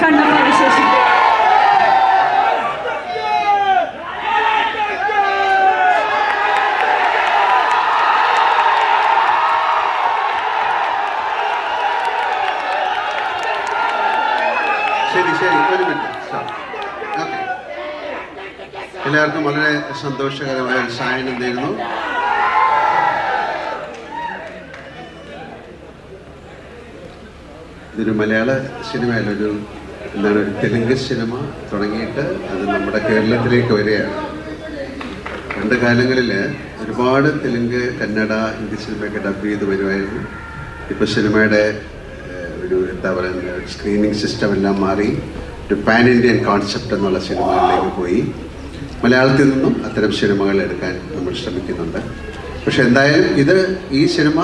കണ്ണപ്പ വിശേഷം ശരി ശരി. ഒരു മിനിറ്റ്. എല്ലാവർക്കും വളരെ സന്തോഷകരമായ ഒരു സായനം നേരുന്നു ഇതൊരു മലയാള സിനിമയല്ല ഒരു എന്താണ് ഒരു തെലുങ്ക് സിനിമ തുടങ്ങിയിട്ട് അത് നമ്മുടെ കേരളത്തിലേക്ക് വരികയാണ്. പണ്ട് കാലങ്ങളിൽ ഒരുപാട് തെലുങ്ക് കന്നഡ ഹിന്ദി സിനിമയൊക്കെ ഡബ് ചെയ്ത് വരുമായിരുന്നു. ഇപ്പോൾ സിനിമയുടെ ഒരു എന്താ പറയുക സ്ക്രീനിങ് സിസ്റ്റം എല്ലാം മാറി ഒരു പാൻ ഇന്ത്യൻ കോൺസെപ്റ്റ് എന്നുള്ള സിനിമകളിലേക്ക് പോയി. മലയാളത്തിൽ നിന്നും അത്തരം സിനിമകൾ എടുക്കാൻ നമ്മൾ ശ്രമിക്കുന്നുണ്ട്. പക്ഷെ എന്തായാലും ഇത് ഈ സിനിമ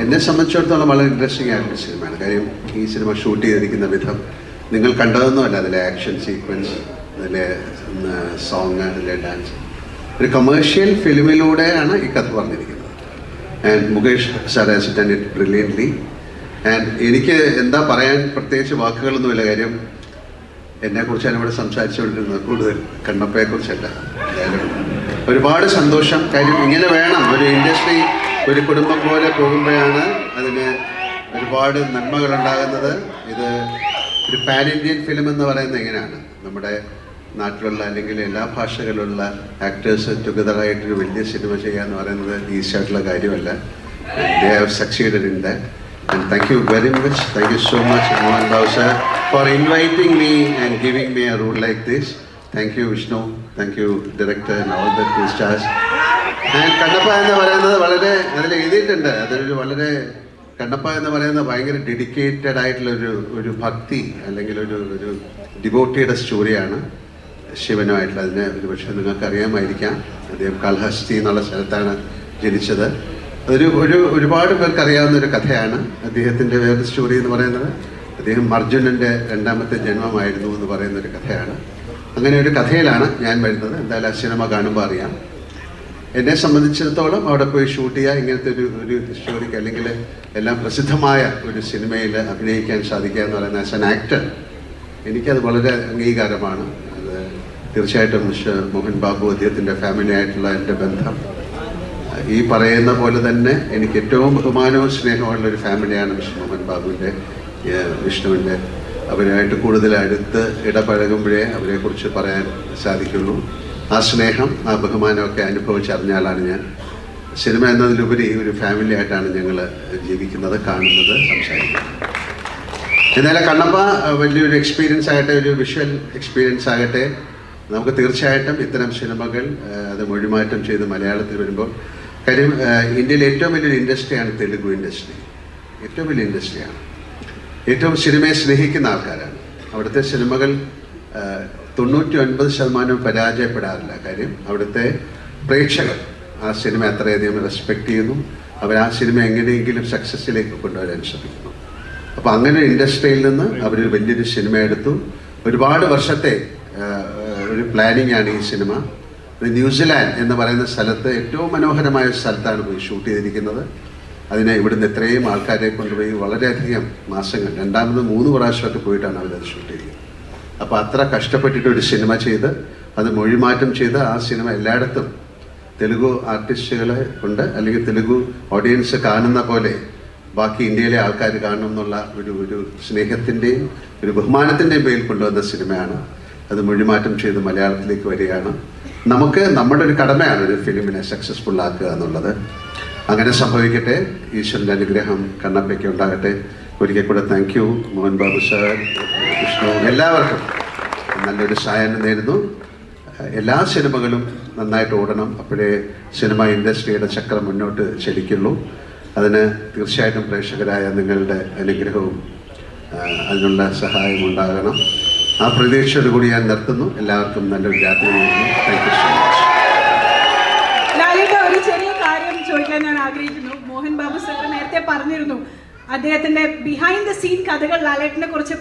എന്നെ സംബന്ധിച്ചിടത്തോളം വളരെ ഇൻട്രസ്റ്റിംഗ് ആയിട്ടുള്ള സിനിമയാണ്. കാര്യം ഈ സിനിമ ഷൂട്ട് ചെയ്തിരിക്കുന്ന വിധം നിങ്ങൾ കണ്ടതൊന്നുമല്ല. അതിലെ ആക്ഷൻ സീക്വൻസ് അതിലെ സോങ് അതിലെ ഡാൻസ് ഒരു കമേഴ്ഷ്യൽ ഫിലിമിലൂടെയാണ് ഈ കഥ പറഞ്ഞിരിക്കുന്നത്. And Mukesh sir has done it brilliantly and എനിക്ക് എന്താ പറയാൻ പ്രത്യേകിച്ച് വാക്കുകളൊന്നുമില്ല. കാര്യം എന്നെക്കുറിച്ചാണ് ഇവിടെ സംസാരിച്ചുകൊണ്ടിരുന്നത് കൂടുതൽ കണ്ണപ്പയെക്കുറിച്ചല്ല ഒരുപാട് സന്തോഷം. കാര്യം ഇങ്ങനെ വേണം. ഒരു ഇൻഡസ്ട്രി ഒരു കുടുംബം പോലെ പോകുമ്പോഴാണ് അതിന് ഒരുപാട് നന്മകൾ ഉണ്ടാകുന്നത് ഇത് ഒരു പാൻ ഇന്ത്യൻ ഫിലിം എന്ന് പറയുന്നത് എങ്ങനെയാണ് നമ്മുടെ നാട്ടിലുള്ള അല്ലെങ്കിൽ എല്ലാ ഭാഷകളിലുള്ള ആക്ടേഴ്സ് ടുഗദറായിട്ടൊരു വലിയ സിനിമ ചെയ്യുക എന്ന് പറയുന്നത് ഈസി ആയിട്ടുള്ള കാര്യമല്ല they have succeeded in that And thank you very much. Thank you so much, Mohan Rao sir, for inviting me and giving me a role like this. Thank you, Vishnu. Thank you, director and all the crew stars. Kannappa എന്ന് പറയുന്നത് വളരെ അതിൽ എഴുതിയിട്ടുണ്ട്. അതൊരു വളരെ കണ്ണപ്പ എന്ന് പറയുന്നത് ഭയങ്കര ഡെഡിക്കേറ്റഡ് ആയിട്ടുള്ള ഒരു ഒരു ഭക്തി അല്ലെങ്കിൽ ഒരു ഒരു ഡിവോട്ടിയുടെ സ്റ്റോറിയാണ് ശിവനുമായിട്ടുള്ള അതിനെ ഒരു പക്ഷേ നിങ്ങൾക്ക് അറിയാമായിരിക്കാം അദ്ദേഹം കാൽഹസ്തി എന്നുള്ള സ്ഥലത്താണ് ജനിച്ചത്. അതൊരു ഒരു ഒരുപാട് പേർക്ക് അറിയാവുന്ന ഒരു കഥയാണ് അദ്ദേഹത്തിന്റെ വേറെ സ്റ്റോറി എന്ന് പറയുന്നത്. അദ്ദേഹം അർജുനന്റെ രണ്ടാമത്തെ ജന്മമായിരുന്നു എന്ന് പറയുന്ന ഒരു കഥയാണ്. അങ്ങനെ ഒരു കഥയിലാണ് ഞാൻ വരുന്നത്. എന്തായാലും ആ സിനിമ കാണുമ്പോൾ അറിയാം. എന്നെ സംബന്ധിച്ചിടത്തോളം അവിടെ പോയി ഷൂട്ട് ചെയ്യുക ഇങ്ങനത്തെ ഒരു ഒരു സ്റ്റോറിക്ക് അല്ലെങ്കിൽ എല്ലാം പ്രസിദ്ധമായ ഒരു സിനിമയിൽ അഭിനയിക്കാൻ സാധിക്കുക എന്ന് പറയുന്ന ആസ് എൻ ആക്ടർ എനിക്കത് വളരെ അംഗീകാരമാണ്. അത് തീർച്ചയായിട്ടും മോഹൻ ബാബു അദ്ദേഹത്തിന്റെ ഫാമിലി ആയിട്ടുള്ള എന്റെ ബന്ധം. ഈ പറയുന്ന പോലെ തന്നെ എനിക്ക് ഏറ്റവും ബഹുമാനവും സ്നേഹമുള്ള ഒരു ഫാമിലിയാണ് മിസ്റ്റർ മോഹൻ ബാബുവിന്റെ വിഷ്ണുവിന്റെ. അവരുമായിട്ട് കൂടുതൽ അടുത്ത് ഇടപഴകുമ്പോഴേ അവരെക്കുറിച്ച് പറയാൻ സാധിക്കുള്ളൂ. ആ സ്നേഹം ആ ബഹുമാനമൊക്കെ അനുഭവിച്ചറിഞ്ഞാലാണ് ഞാൻ സിനിമ എന്നതിലുപരി ഒരു ഫാമിലി ആയിട്ടാണ് ഞങ്ങൾ ജീവിക്കുന്നത് കാണുന്നത് സംസാരിക്കുന്നത്. എന്നാലും കണ്ണപ്പ വലിയൊരു എക്സ്പീരിയൻസ് ആകട്ടെ ഒരു വിഷ്വൽ എക്സ്പീരിയൻസ് ആകട്ടെ നമുക്ക് തീർച്ചയായിട്ടും ഇത്തരം സിനിമകൾ അത് മൊഴിമാറ്റം ചെയ്ത് മലയാളത്തിൽ വരുമ്പോൾ കാര്യം ഇന്ത്യയിലെ ഏറ്റവും വലിയൊരു ഇൻഡസ്ട്രിയാണ് തെലുഗു ഇൻഡസ്ട്രി ഏറ്റവും വലിയ ഇൻഡസ്ട്രിയാണ് ഏറ്റവും സിനിമയെ സ്നേഹിക്കുന്ന ആൾക്കാരാണ്. അവിടുത്തെ സിനിമകൾ തൊണ്ണൂറ്റി ഒൻപത് ശതമാനം പരാജയപ്പെടാറില്ല. കാര്യം അവിടുത്തെ പ്രേക്ഷകർ ആ സിനിമ അത്രയധികം റെസ്പെക്ട് ചെയ്യുന്നു. അവർ ആ സിനിമ എങ്ങനെയെങ്കിലും സക്സസ്സിലേക്ക് കൊണ്ടുവരാൻ ശ്രമിക്കുന്നു. അപ്പോൾ അങ്ങനെ ഇൻഡസ്ട്രിയിൽ നിന്ന് അവരൊരു വലിയൊരു സിനിമ എടുത്തു. ഒരുപാട് വർഷത്തെ ഒരു പ്ലാനിങ് ആണ് ഈ സിനിമ. ന്യൂസിലാൻഡ് എന്ന് പറയുന്ന സ്ഥലത്ത് ഏറ്റവും മനോഹരമായ സ്ഥലത്താണ് പോയി ഷൂട്ട് ചെയ്തിരിക്കുന്നത്. അതിനെ ഇവിടുന്ന് എത്രയും ആൾക്കാരെ കൊണ്ടുപോയി വളരെയധികം മാസങ്ങൾ രണ്ടാമത് മൂന്ന് പ്രാവശ്യമൊക്കെ പോയിട്ടാണ് അവരത് ഷൂട്ട് ചെയ്തത് അപ്പോൾ അത്ര കഷ്ടപ്പെട്ടിട്ട് ഒരു സിനിമ ചെയ്ത് അത് മൊഴിമാറ്റം ചെയ്ത് ആ സിനിമ എല്ലായിടത്തും തെലുഗു ആർട്ടിസ്റ്റുകളെ കൊണ്ട് അല്ലെങ്കിൽ തെലുഗു ഓഡിയൻസ് കാണുന്ന പോലെ ബാക്കി ഇന്ത്യയിലെ ആൾക്കാർ കാണണം എന്നുള്ള ഒരു ഒരു സ്നേഹത്തിന്റെയും ഒരു ബഹുമാനത്തിന്റെയും പേരിൽ കൊണ്ടുവന്ന സിനിമയാണ്. അത് മൊഴിമാറ്റം ചെയ്ത് മലയാളത്തിലേക്ക് വരികയാണ്. നമുക്ക് നമ്മുടെ ഒരു കടമയാണ് ഒരു ഫിലിമിനെ സക്സസ്ഫുൾ ആക്കുക എന്നുള്ളത്. അങ്ങനെ സംഭവിക്കട്ടെ. ഈശ്വരന്റെ അനുഗ്രഹം കണ്ണപ്പയ്ക്ക് ഉണ്ടാകട്ടെ. ഒരിക്കൽ കൂടെ thank you Mohan Babu sir Vishnu എല്ലാവർക്കും. നല്ലൊരു സഹായം നേരുന്നു. എല്ലാ സിനിമകളും നന്നായിട്ട് ഓടണം. അപ്പോഴേ സിനിമ ഇൻഡസ്ട്രിയുടെ ചക്രം മുന്നോട്ട് ചലിക്കുള്ളൂ. അതിന് തീർച്ചയായിട്ടും പ്രേക്ഷകരായ നിങ്ങളുടെ അനുഗ്രഹവും അതിനുള്ള സഹായം ഉണ്ടാകണം. ആ പ്രതീക്ഷയോട് കൂടി ഞാൻ നിർത്തുന്നു. എല്ലാവർക്കും നല്ലൊരു രാത്രി താങ്ക് യു സോ മച്ച് ഞാൻ ആഗ്രഹിക്കുന്നു. മോഹൻ ബാബു സർ നേരത്തെ പറഞ്ഞിരുന്നു. അദ്ദേഹത്തിന്റെ ബിഹൈൻഡ് ദ സീൻ കഥകൾ ലാലേട്ടിനെ കുറിച്ച്